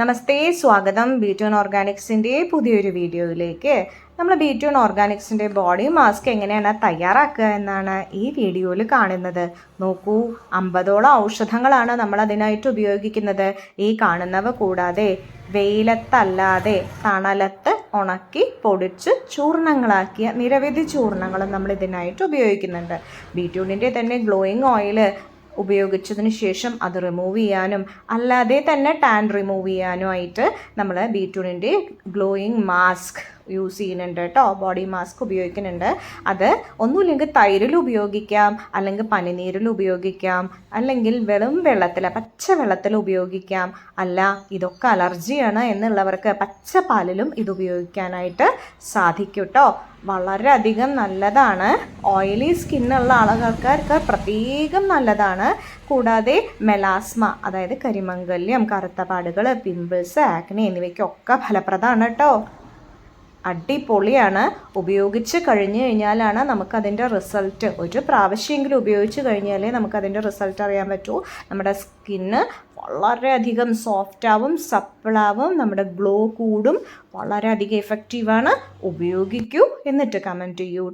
നമസ്തേ സ്വാഗതം. ബീറ്റോൺ ഓർഗാനിക്സിന്റെ പുതിയൊരു വീഡിയോയിലേക്ക്. നമ്മൾ ബീറ്റോൺ ഓർഗാനിക്സിന്റെ ബോഡി മാസ്ക് എങ്ങനെയാണ് തയ്യാറാക്കുക എന്നാണ് ഈ വീഡിയോയിൽ കാണുന്നത്. നോക്കൂ അമ്പതോളം ഔഷധങ്ങളാണ് നമ്മൾ അതിനായിട്ട് ഉപയോഗിക്കുന്നത്. ഈ കാണുന്നവ കൂടാതെ വെയിലത്തല്ലാതെ തണലത്ത് ഉണക്കി പൊടിച്ച് ചൂർണങ്ങളാക്കിയ നിരവധി ചൂർണങ്ങളും നമ്മൾ ഇതിനായിട്ട് ഉപയോഗിക്കുന്നുണ്ട് ബീറ്റ്റൂട്ടിന്റെ തന്നെ ഗ്ലോയിങ് ഓയിൽ ഉപയോഗിച്ചതിന് ശേഷം അത് റിമൂവ് ചെയ്യാനും അല്ലാതെ തന്നെ ടാൻ റിമൂവ് ചെയ്യാനും ആയിട്ട് നമ്മൾ ബീറ്റ്റൂണിന്റെ ഗ്ലോയിങ് മാസ്ക് യൂസ് ചെയ്യുന്നുണ്ട് കേട്ടോ ബോഡി മാസ്ക് ഉപയോഗിക്കുന്നുണ്ട്. അത് ഒന്നുമില്ലെങ്കിൽ തൈരിൽ ഉപയോഗിക്കാം അല്ലെങ്കിൽ പനിനീരിൽ ഉപയോഗിക്കാം അല്ലെങ്കിൽ വെറും വെള്ളത്തിൽ പച്ച വെള്ളത്തിൽ ഉപയോഗിക്കാം. അല്ല ഇതൊക്കെ അലർജിയാണ് എന്നുള്ളവർക്ക് പച്ച പാലിലും ഇത് ഉപയോഗിക്കാനായിട്ട് സാധിക്കും കേട്ടോ വളരെയധികം നല്ലതാണ്. ഓയിലി സ്കിന്നുള്ള ആളുകൾക്ക് പ്രത്യേകം നല്ലതാണ്. കൂടാതെ മെലാസ്മ അതായത് കരിമംഗല്യം കറുത്ത പാടുകൾ പിമ്പിൾസ് ആക്നെ എന്നിവയ്ക്കൊക്കെ ഫലപ്രദമാണ് കേട്ടോ അടിപൊളിയാണ്. ഉപയോഗിച്ച് കഴിഞ്ഞ് കഴിഞ്ഞാലാണ് നമുക്കതിന്റെ റിസൾട്ട്. ഒരു പ്രാവശ്യമെങ്കിലും ഉപയോഗിച്ച് കഴിഞ്ഞാലേ നമുക്കതിന്റെ റിസൾട്ട് അറിയാൻ പറ്റൂ. നമ്മുടെ സ്കിന്ന് വളരെയധികം സോഫ്റ്റാവും സപ്പിളാവും നമ്മുടെ ഗ്ലോ കൂടും. വളരെയധികം എഫക്റ്റീവാണ് ഉപയോഗിക്കൂ എന്നിട്ട് കമന്റ് ചെയ്യൂ.